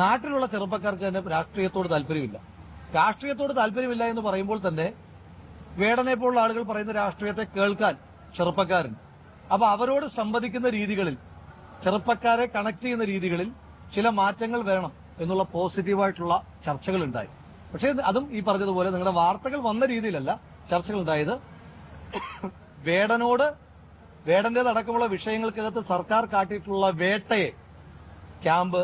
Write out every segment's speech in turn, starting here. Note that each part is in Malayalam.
നാട്ടിലുള്ള ചെറുപ്പക്കാർക്ക് തന്നെ രാഷ്ട്രീയത്തോട് താല്പര്യമില്ല. രാഷ്ട്രീയത്തോട് താല്പര്യമില്ല എന്ന് പറയുമ്പോൾ തന്നെ വേടനെ പോലുള്ള ആളുകൾ പറയുന്ന രാഷ്ട്രീയത്തെ കേൾക്കാൻ ചെറുപ്പക്കാരൻ. അപ്പൊ അവരോട് സംവദിക്കുന്ന രീതികളിൽ ചെറുപ്പക്കാരെ കണക്ട് ചെയ്യുന്ന രീതികളിൽ ചില മാറ്റങ്ങൾ വരണം എന്നുള്ള പോസിറ്റീവായിട്ടുള്ള ചർച്ചകൾ ഉണ്ടായി. പക്ഷേ അതും ഈ പറഞ്ഞതുപോലെ നിങ്ങളുടെ വാർത്തകൾ വന്ന രീതിയിലല്ല ചർച്ചകൾ ഉണ്ടായത്. വേടനോട് വേടന്റേതടക്കമുള്ള വിഷയങ്ങൾക്കകത്ത് സർക്കാർ കാട്ടിയിട്ടുള്ള വേട്ടയെ ക്യാമ്പ്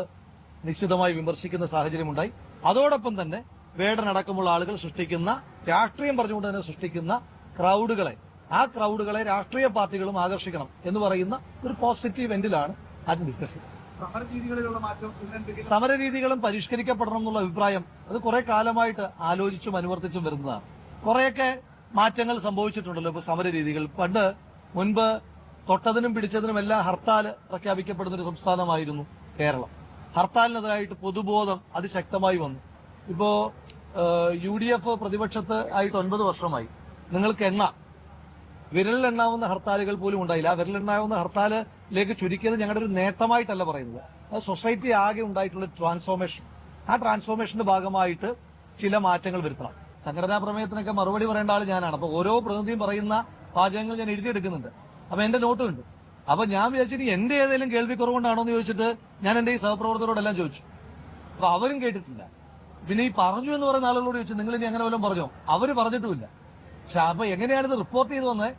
നിശ്ചിതമായി വിമർശിക്കുന്ന സാഹചര്യമുണ്ടായി. അതോടൊപ്പം തന്നെ വേടനടക്കമുള്ള ആളുകൾ സൃഷ്ടിക്കുന്ന രാഷ്ട്രീയം പറഞ്ഞുകൊണ്ട് തന്നെ സൃഷ്ടിക്കുന്ന ക്രൗഡുകളെ. ആ ക്രൗഡുകളെ രാഷ്ട്രീയ പാർട്ടികളും ആകർഷിക്കണം എന്ന് പറയുന്ന ഒരു പോസിറ്റീവ് എൻഡിലാണ് ആദ്യം ഡിസ്കഷൻ. സമര രീതികളും പരിഷ്കരിക്കപ്പെടണം എന്നുള്ള അഭിപ്രായം അത് കുറെ കാലമായിട്ട് ആലോചിച്ചും അനുവർത്തിച്ചും വരുന്നതാണ്. കുറെയൊക്കെ മാറ്റങ്ങൾ സംഭവിച്ചിട്ടുണ്ടല്ലോ ഇപ്പൊ സമരരീതികൾ. പണ്ട് മുൻപ് തൊട്ടതിനും പിടിച്ചതിനും എല്ലാം ഹർത്താൽ പ്രഖ്യാപിക്കപ്പെടുന്ന ഒരു സംസ്ഥാനമായിരുന്നു കേരളം. ഹർത്താലിനെതിരായിട്ട് പൊതുബോധം അതിശക്തമായി വന്നു. ഇപ്പോ യു ഡി എഫ് പ്രതിപക്ഷത്ത് ആയിട്ട് ഒൻപത് വർഷമായി. നിങ്ങൾക്ക് എണ്ണ. വിരലിലെണ്ണാവുന്ന ഹർത്താലുകൾ പോലും ഉണ്ടായില്ല. ആ വിരലിലെണ്ണാവുന്ന ഹർത്താലിലേക്ക് ചുരുക്കിയത് ഞങ്ങളുടെ ഒരു നേട്ടമായിട്ടല്ല പറയുന്നത്. അത് സൊസൈറ്റി ആകെ ഉണ്ടായിട്ടുള്ള ട്രാൻസ്ഫോർമേഷൻ. ആ ട്രാൻസ്ഫോർമേഷന്റെ ഭാഗമായിട്ട് ചില മാറ്റങ്ങൾ വരുത്തണം. സംഘടനാ പ്രമേയത്തിനൊക്കെ മറുപടി പറയേണ്ട ആൾ ഞാനാണ്. അപ്പൊ ഓരോ പ്രതിനിധിയും പറയുന്ന വാചകങ്ങൾ ഞാൻ എഴുതിയെടുക്കുന്നുണ്ട്. അപ്പൊ എന്റെ നോട്ടുമുണ്ട്. അപ്പൊ ഞാൻ വിചാരിച്ചിട്ട് എന്റെ ഏതെങ്കിലും കേൾവി കുറവുകൊണ്ടാണോ എന്ന് ചോദിച്ചിട്ട് ഞാൻ എന്റെ ഈ സഹപ്രവർത്തകരോടെല്ലാം ചോദിച്ചു. അപ്പൊ അവരും കേട്ടിട്ടില്ല. പിന്നെ ഈ പറഞ്ഞു എന്ന് പറയുന്ന ആളുകളോട് ചോദിച്ചു നിങ്ങൾ ഇനി അങ്ങനെ വല്ലതും പറഞ്ഞോ? അവർ പറഞ്ഞിട്ടുമില്ല. പക്ഷെ അപ്പൊ എങ്ങനെയാണിത് റിപ്പോർട്ട് ചെയ്തു വന്നത്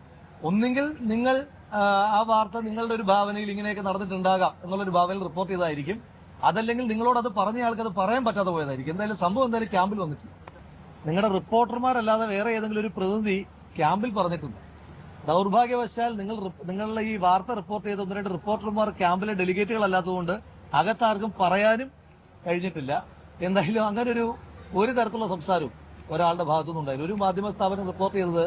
ഒന്നെങ്കിൽ നിങ്ങൾ ആ, ആ വാർത്ത നിങ്ങളുടെ ഒരു ഭാവനയിൽ ഇങ്ങനെയൊക്കെ നടന്നിട്ടുണ്ടാകാം എന്നുള്ളൊരു ഭാവനയിൽ റിപ്പോർട്ട് ചെയ്തായിരിക്കും അതല്ലെങ്കിൽ നിങ്ങളോട് അത് പറഞ്ഞ ആൾക്ക് അത് പറയാൻ പറ്റാതെ പോയതായിരിക്കും. എന്തായാലും സംഭവം എന്തായാലും ക്യാമ്പിൽ വന്നിട്ടില്ല. നിങ്ങളുടെ റിപ്പോർട്ടർമാരല്ലാതെ വേറെ ഏതെങ്കിലും ഒരു പ്രതിനിധി ക്യാമ്പിൽ പറഞ്ഞിട്ടുണ്ട്? ദൗർഭാഗ്യവശാൽ നിങ്ങൾ നിങ്ങളുടെ ഈ വാർത്ത റിപ്പോർട്ട് ചെയ്ത ഒന്ന് രണ്ട് റിപ്പോർട്ടർമാർ ക്യാമ്പിലെ ഡെലിഗേറ്റുകൾ അല്ലാത്തതുകൊണ്ട് അകത്താർക്കും പറയാനും കഴിഞ്ഞിട്ടില്ല. എന്തായാലും അങ്ങനെ ഒരു ഒരു തരത്തിലുള്ള സംസാരവും ഒരാളുടെ ഭാഗത്തുനിന്ന് ഉണ്ടായില്ല. ഒരു മാധ്യമ സ്ഥാപനം റിപ്പോർട്ട് ചെയ്തത്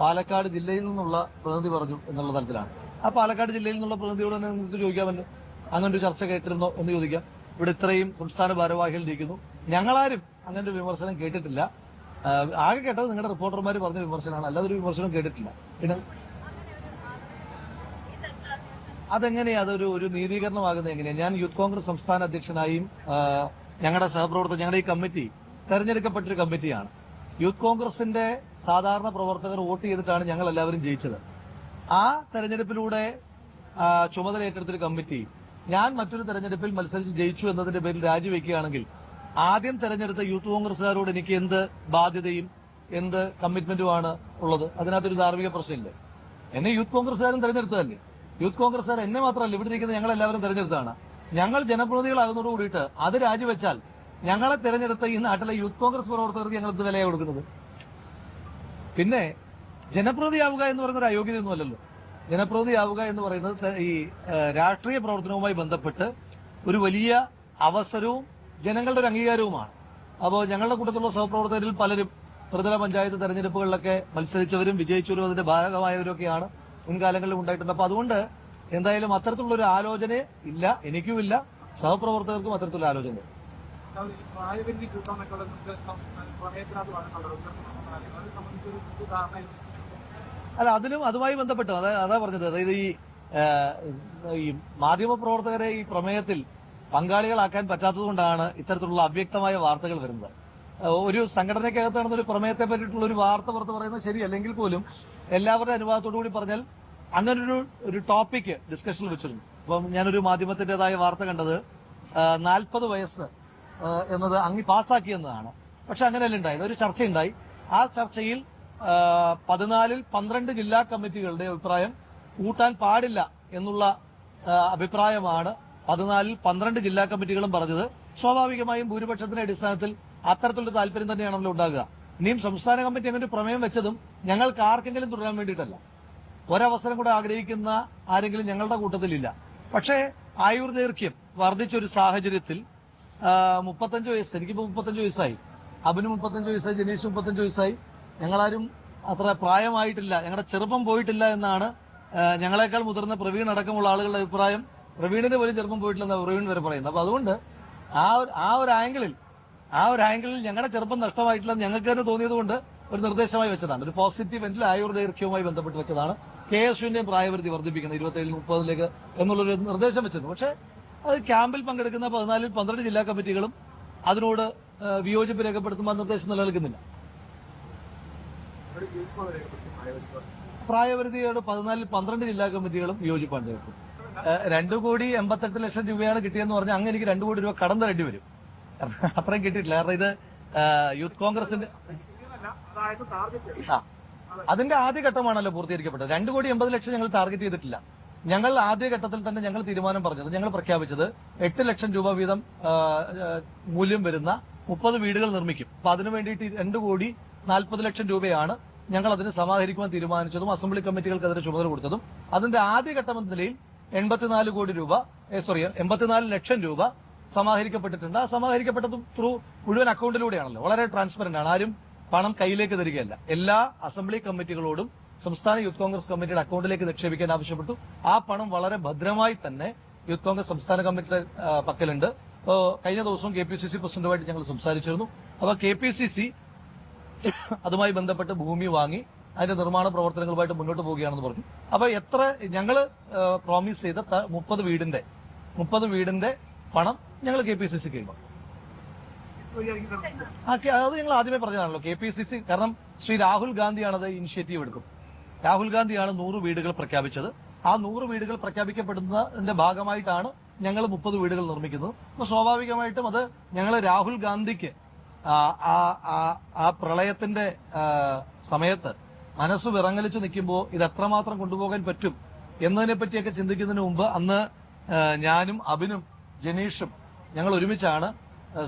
പാലക്കാട് ജില്ലയിൽ നിന്നുള്ള പ്രതിനിധി പറഞ്ഞു എന്നുള്ള തരത്തിലാണ്. ആ പാലക്കാട് ജില്ലയിൽ നിന്നുള്ള പ്രതിനിധിയോട് തന്നെ നിങ്ങൾക്ക് ചോദിക്കാമല്ലോ അങ്ങനെ ഒരു ചർച്ച കേട്ടിരുന്നോ എന്ന് ചോദിക്കാം. ഇവിടെ ഇത്രയും സംസ്ഥാന ഭാരവാഹികൾ ഇരിക്കുന്നു. ഞങ്ങളാരും അങ്ങനെ ഒരു വിമർശനം കേട്ടിട്ടില്ല. ആകെ കേട്ടത് നിങ്ങളുടെ റിപ്പോർട്ടർമാർ പറഞ്ഞ വിമർശനമാണ്. അല്ലാതെ ഒരു വിമർശനം കേട്ടിട്ടില്ല. പിന്നെ അതെങ്ങനെയാ? അതൊരു ഒരു നീതീകരണമാകുന്നത് എങ്ങനെയാ? ഞാൻ യൂത്ത് കോൺഗ്രസ് സംസ്ഥാന അധ്യക്ഷനായും ഞങ്ങളുടെ സഹപ്രവർത്തകർ ഞങ്ങളുടെ ഈ കമ്മിറ്റി തെരഞ്ഞെടുക്കപ്പെട്ടൊരു കമ്മിറ്റിയാണ്. യൂത്ത് കോൺഗ്രസിന്റെ സാധാരണ പ്രവർത്തകർ വോട്ട് ചെയ്തിട്ടാണ് ഞങ്ങൾ എല്ലാവരും ജയിച്ചത്. ആ തെരഞ്ഞെടുപ്പിലൂടെ ചുമതല ഏറ്റെടുത്തൊരു കമ്മിറ്റി. ഞാൻ മറ്റൊരു തെരഞ്ഞെടുപ്പിൽ മത്സരിച്ച് ജയിച്ചു എന്നതിന്റെ പേരിൽ രാജിവെക്കുകയാണെങ്കിൽ ആദ്യം തെരഞ്ഞെടുത്ത യൂത്ത് കോൺഗ്രസുകാരോട് എനിക്ക് എന്ത് ബാധ്യതയും എന്ത് കമ്മിറ്റ്മെന്റുമാണ് ഉള്ളത്? അതിനകത്തൊരു ധാർമ്മിക പ്രശ്നമില്ല. എന്നെ യൂത്ത് കോൺഗ്രസ്സുകാരും തെരഞ്ഞെടുത്തതല്ലേ? യൂത്ത് കോൺഗ്രസ്സുകാർ എന്നെ മാത്രമല്ല. ഇവിടെ നിൽക്കുന്ന ഞങ്ങൾ എല്ലാവരും തെരഞ്ഞെടുത്തതാണ്. ഞങ്ങൾ ജനപ്രതിനിധികളാകുന്നതോട് കൂടിയിട്ട് അത് രാജിവെച്ചാൽ ഞങ്ങളെ തെരഞ്ഞെടുത്ത ഈ നാട്ടിലെ യൂത്ത് കോൺഗ്രസ് പ്രവർത്തകർക്ക് ഞങ്ങൾ എന്ത് വിലയാണ് കൊടുക്കുന്നത്? പിന്നെ ജനപ്രതിയാവുക എന്ന് പറയുന്ന ഒരു അയോഗ്യതയൊന്നുമല്ലല്ലോ ജനപ്രതിയാവുക എന്ന് പറയുന്നത് ഈ രാഷ്ട്രീയ പ്രവർത്തനവുമായി ബന്ധപ്പെട്ട് ഒരു വലിയ അവസരവും ജനങ്ങളുടെ ഒരു അംഗീകാരവുമാണ്. അപ്പോൾ ഞങ്ങളുടെ കൂട്ടത്തിലുള്ള സഹപ്രവർത്തകരിൽ പലരും ത്രിതല പഞ്ചായത്ത് തെരഞ്ഞെടുപ്പുകളിലൊക്കെ മത്സരിച്ചവരും വിജയിച്ചവരും അതിന്റെ ഭാഗമായവരൊക്കെയാണ് മുൻകാലങ്ങളിൽ ഉണ്ടായിട്ടുണ്ട്. അപ്പൊ അതുകൊണ്ട് എന്തായാലും അത്തരത്തിലുള്ള ഒരു ആലോചന ഇല്ല എനിക്കും ഇല്ല സഹപ്രവർത്തകർക്കും അത്തരത്തിലുള്ള ആലോചന അല്ല അതിലും അതുമായി ബന്ധപ്പെട്ട്. അതാ അതാ പറഞ്ഞത്. അതായത് ഈ മാധ്യമ പ്രവർത്തകരെ ഈ പ്രമേയത്തിൽ പങ്കാളികളാക്കാൻ പറ്റാത്തതുകൊണ്ടാണ് ഇത്തരത്തിലുള്ള അവ്യക്തമായ വാർത്തകൾ വരുന്നത്. ഒരു സംഘടനയ്ക്കകത്ത് നടന്ന ഒരു പ്രമേയത്തെ പറ്റിയിട്ടുള്ള ഒരു വാർത്ത പുറത്ത് പറയുന്നത് ശരിയല്ലെങ്കിൽ പോലും എല്ലാവരുടെ അനുവാദത്തോടു കൂടി പറഞ്ഞാൽ അങ്ങനൊരു ഒരു ടോപ്പിക് ഡിസ്കഷനിൽ വെച്ചിരുന്നു. അപ്പം ഞാനൊരു മാധ്യമത്തിന്റേതായ വാർത്ത കണ്ടത് നാൽപ്പത് വയസ്സ് എന്നത് അങ്ങ് പാസ്സാക്കിയെന്നതാണ്. പക്ഷെ അങ്ങനെയല്ല ഉണ്ടായത് ഒരു ചർച്ചയുണ്ടായി. ആ ചർച്ചയിൽ പതിനാലിൽ പന്ത്രണ്ട് ജില്ലാ കമ്മിറ്റികളുടെ അഭിപ്രായം കൂട്ടാൻ പാടില്ല എന്നുള്ള അഭിപ്രായമാണ് പതിനാലിൽ പന്ത്രണ്ട് ജില്ലാ കമ്മിറ്റികളും പറഞ്ഞത് സ്വാഭാവികമായും ഭൂരിപക്ഷത്തിന്റെ അടിസ്ഥാനത്തിൽ അത്തരത്തിലുള്ള താല്പര്യം തന്നെയാണല്ലോ ഉണ്ടാകുക. ഇനിയും സംസ്ഥാന കമ്മിറ്റി അങ്ങനെ ഒരു പ്രമേയം വെച്ചതും ഞങ്ങൾക്ക് ആർക്കെങ്കിലും തുടരാൻ വേണ്ടിയിട്ടല്ല. ഒരവസരം കൂടെ ആഗ്രഹിക്കുന്ന ആരെങ്കിലും ഞങ്ങളുടെ കൂട്ടത്തിലില്ല. പക്ഷേ ആയുർദൈർഘ്യം വർദ്ധിച്ചൊരു സാഹചര്യത്തിൽ മുപ്പത്തഞ്ച് വയസ്സ് എനിക്കിപ്പോ മുപ്പത്തഞ്ച് വയസ്സായി. അബിന് മുപ്പത്തഞ്ച് വയസ്സായി ജനീഷ് മുപ്പത്തഞ്ച് വയസ്സായി. ഞങ്ങളാരും അത്ര പ്രായമായിട്ടില്ല. ഞങ്ങളുടെ ചെറുപ്പം പോയിട്ടില്ല എന്നാണ് ഞങ്ങളെക്കാൾ മുതിർന്ന പ്രവീൺ അടക്കമുള്ള ആളുകളുടെ അഭിപ്രായം. പ്രവീണിന് പോലും ചെറുപ്പം പോയിട്ടില്ലെന്ന് പ്രവീൺ വരെ പറയുന്നത്. അപ്പൊ അതുകൊണ്ട് ആ ഒരു ആ ഒരു ആംഗിളിൽ ആ ഒരു ആംഗിളിൽ ഞങ്ങളുടെ ചെറുപ്പം നഷ്ടമായിട്ടില്ലെന്ന് ഞങ്ങൾക്ക് തന്നെ തോന്നിയത് കൊണ്ട് ഒരു നിർദ്ദേശമായി വെച്ചതാണ്. ഒരു പോസിറ്റീവ് എൻഡിൽ ആയുർദൈർഘ്യവുമായി ബന്ധപ്പെട്ട് വെച്ചതാണ്. കെ എസ് യുവിന്റെയും പ്രായപരിധി വർദ്ധിപ്പിക്കുന്നത് ഇരുപത്തേഴിൽ മുപ്പതിലേക്ക് എന്നുള്ളൊരു നിർദ്ദേശം വെച്ചിരുന്നു. പക്ഷേ അത് ക്യാമ്പിൽ പങ്കെടുക്കുന്ന പതിനാലിൽ പന്ത്രണ്ട് ജില്ലാ കമ്മിറ്റികളും അതിനോട് വിയോജിപ്പ് രേഖപ്പെടുത്തുമ്പോൾ നിർദ്ദേശം നിലനിൽക്കുന്നില്ല. പ്രായപരിധിയോട് പതിനാലിൽ പന്ത്രണ്ട് ജില്ലാ കമ്മിറ്റികളും വിയോജിപ്പാണ് രേഖപ്പെടുത്തും രണ്ടു കോടി എൺപത്തെട്ട് ലക്ഷം രൂപയാണ് കിട്ടിയെന്ന് പറഞ്ഞാൽ അങ്ങനെ എനിക്ക് രണ്ടു കോടി രൂപ കടം തരേണ്ടി വരും. അത്രയും കിട്ടിയിട്ടില്ല. കാരണം ഇത് യൂത്ത് കോൺഗ്രസിന്റെ അതിന്റെ ആദ്യഘട്ടമാണല്ലോ പൂർത്തീകരിക്കപ്പെട്ടത്. രണ്ടു കോടി എൺപത് ലക്ഷം ഞങ്ങൾ ടാർഗറ്റ് ചെയ്തിട്ടില്ല. ഞങ്ങൾ ആദ്യ ഘട്ടത്തിൽ തന്നെ ഞങ്ങൾ തീരുമാനം പറഞ്ഞത് ഞങ്ങൾ പ്രഖ്യാപിച്ചത് എട്ട് ലക്ഷം രൂപ വീതം മൂല്യം വരുന്ന മുപ്പത് വീടുകൾ നിർമ്മിക്കും. അപ്പൊ അതിനു വേണ്ടിയിട്ട് രണ്ടു കോടി നാൽപ്പത് ലക്ഷം രൂപയാണ് ഞങ്ങൾ അതിന് സമാഹരിക്കുവാൻ തീരുമാനിച്ചതും അസംബ്ലി കമ്മിറ്റികൾക്ക് അതിന് ചുമതല കൊടുത്തതും. അതിന്റെ ആദ്യഘട്ടം എന്ന നിലയിൽ എൺപത്തിനാല് കോടി രൂപ സോറി എൺപത്തിനാല് ലക്ഷം രൂപ സമാഹരിക്കപ്പെട്ടിട്ടുണ്ട്. ആ സമാഹരിക്കപ്പെട്ടത് ത്രൂ മുഴുവൻ അക്കൗണ്ടിലൂടെയാണല്ലോ വളരെ ട്രാൻസ്പെറന്റ് ആണ്. ആരും പണം കയ്യിലേക്ക് തരികയല്ല. എല്ലാ അസംബ്ലി കമ്മിറ്റികളോടും സംസ്ഥാന യൂത്ത് കോൺഗ്രസ് കമ്മിറ്റിയുടെ അക്കൗണ്ടിലേക്ക് നിക്ഷേപിക്കാൻ ആവശ്യപ്പെട്ടു. ആ പണം വളരെ ഭദ്രമായി തന്നെ യൂത്ത് കോൺഗ്രസ് സംസ്ഥാന കമ്മിറ്റിയുടെ പക്കലുണ്ട്. കഴിഞ്ഞ ദിവസവും കെ പി സി സി പ്രസിഡന്റുമായിട്ട് ഞങ്ങൾ സംസാരിച്ചിരുന്നു. അപ്പോൾ കെ പി സി സി അതുമായി ബന്ധപ്പെട്ട് ഭൂമി വാങ്ങി അതിന്റെ നിർമ്മാണ പ്രവർത്തനങ്ങളുമായിട്ട് മുന്നോട്ട് പോവുകയാണെന്ന് പറഞ്ഞു. അപ്പൊ എത്ര ഞങ്ങൾ പ്രോമിസ് ചെയ്ത മുപ്പത് വീടിന്റെ മുപ്പത് വീടിന്റെ പണം ഞങ്ങൾ കെ പി സി സിക്ക് അത് ഞങ്ങൾ ആദ്യമേ പറഞ്ഞതാണല്ലോ കെ പി സി സി കാരണം ശ്രീ രാഹുൽ ഗാന്ധിയാണ് അത് ഇനിഷ്യേറ്റീവ് എടുക്കും. രാഹുൽ ഗാന്ധിയാണ് നൂറ് വീടുകൾ പ്രഖ്യാപിച്ചത്. ആ നൂറ് വീടുകൾ പ്രഖ്യാപിക്കപ്പെടുന്നതിന്റെ ഭാഗമായിട്ടാണ് ഞങ്ങൾ മുപ്പത് വീടുകൾ നിർമ്മിക്കുന്നത്. അപ്പൊ സ്വാഭാവികമായിട്ടും അത് ഞങ്ങൾ രാഹുൽ ഗാന്ധിക്ക് ആ പ്രളയത്തിന്റെ സമയത്ത് മനസ്സ് വിറങ്ങലിച്ച് നിൽക്കുമ്പോൾ ഇത് എത്രമാത്രം കൊണ്ടുപോകാൻ പറ്റും എന്നതിനെ പറ്റിയൊക്കെ ചിന്തിക്കുന്നതിന് മുമ്പ് അന്ന് ഞാനും അബിനും ജനീഷും ഞങ്ങൾ ഒരുമിച്ചാണ്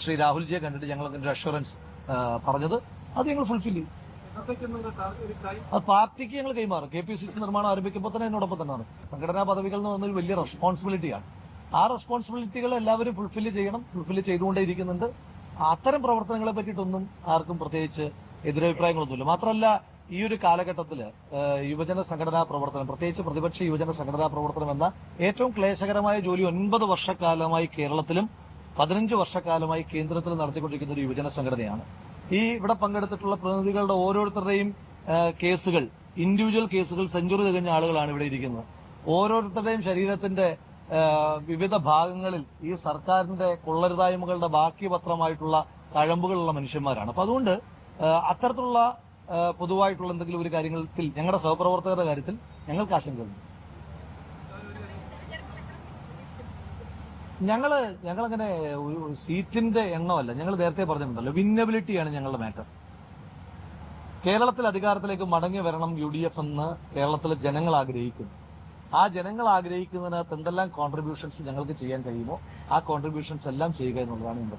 ശ്രീ രാഹുൽജിയെ കണ്ടിട്ട് ഞങ്ങൾ ഒരു അഷുറൻസ് പറഞ്ഞത്. അത് ഞങ്ങൾ ഫുൾഫിൽ ചെയ്യും. അത് പാർട്ടിക്ക് ഞങ്ങൾ കൈമാറും. കെ പി സി സി നിർമ്മാണം ആരംഭിക്കുമ്പോൾ തന്നെ എന്നോടൊപ്പം തന്നെയാണ്. സംഘടനാ പദവികൾ എന്ന് പറഞ്ഞൊരു വലിയ റെസ്പോൺസിബിലിറ്റിയാണ് ആ റെസ്പോൺസിബിലിറ്റികൾ എല്ലാവരും ഫുൾഫിൽ ചെയ്യണം ഫുൾഫിൽ ചെയ്തുകൊണ്ടേയിരിക്കുന്നുണ്ട്. അത്തരം പ്രവർത്തനങ്ങളെ പറ്റിയിട്ടൊന്നും ആർക്കും പ്രത്യേകിച്ച് എതിരഭിപ്രായങ്ങളൊന്നുമില്ല. മാത്രമല്ല ഈ ഒരു കാലഘട്ടത്തിൽ യുവജന സംഘടനാ പ്രവർത്തനം പ്രത്യേകിച്ച് പ്രതിപക്ഷ യുവജന സംഘടനാ പ്രവർത്തനം എന്ന ഏറ്റവും ക്ലേശകരമായ ജോലി ഒൻപത് വർഷക്കാലമായി കേരളത്തിലും പതിനഞ്ച് വർഷക്കാലമായി കേന്ദ്രത്തിലും നടത്തിക്കൊണ്ടിരിക്കുന്ന ഒരു യുവജന സംഘടനയാണ്. ഈ ഇവിടെ പങ്കെടുത്തിട്ടുള്ള പ്രതിനിധികളുടെ ഓരോരുത്തരുടെയും കേസുകൾ ഇൻഡിവിജ്വൽ കേസുകൾ സെഞ്ചുറി തികഞ്ഞ ആളുകളാണ് ഇവിടെ ഇരിക്കുന്നത്. ഓരോരുത്തരുടെയും ശരീരത്തിന്റെ വിവിധ ഭാഗങ്ങളിൽ ഈ സർക്കാരിന്റെ കൊള്ളരുതായ്മകളുടെ ബാക്കി പത്രമായിട്ടുള്ള തഴമ്പുകളുള്ള മനുഷ്യന്മാരാണ്. അപ്പൊ അതുകൊണ്ട് അത്തരത്തിലുള്ള പൊതുവായിട്ടുള്ള എന്തെങ്കിലും ഒരു കാര്യങ്ങളിൽ ഞങ്ങളുടെ സഹപ്രവർത്തകരുടെ കാര്യത്തിൽ ഞങ്ങൾക്ക് ആശങ്കയുണ്ട്. ഞങ്ങൾ ഞങ്ങളങ്ങനെ ഒരു സീറ്റിന്റെ എണ്ണമല്ല ഞങ്ങൾ നേരത്തെ പറഞ്ഞിട്ടുണ്ടല്ലോ വിന്നബിലിറ്റിയാണ് ഞങ്ങളുടെ മാറ്റർ. കേരളത്തിൽ അധികാരത്തിലേക്ക് മടങ്ങി വരണം യു ഡി എഫ് എന്ന് കേരളത്തിലെ ജനങ്ങൾ ആഗ്രഹിക്കുന്നു. ആ ജനങ്ങൾ ആഗ്രഹിക്കുന്നതിനകത്ത് എന്തെല്ലാം കോൺട്രിബ്യൂഷൻസ് ഞങ്ങൾക്ക് ചെയ്യാൻ കഴിയുമോ ആ കോൺട്രിബ്യൂഷൻസ് എല്ലാം ചെയ്യുക എന്നുള്ളതാണ് എന്റെ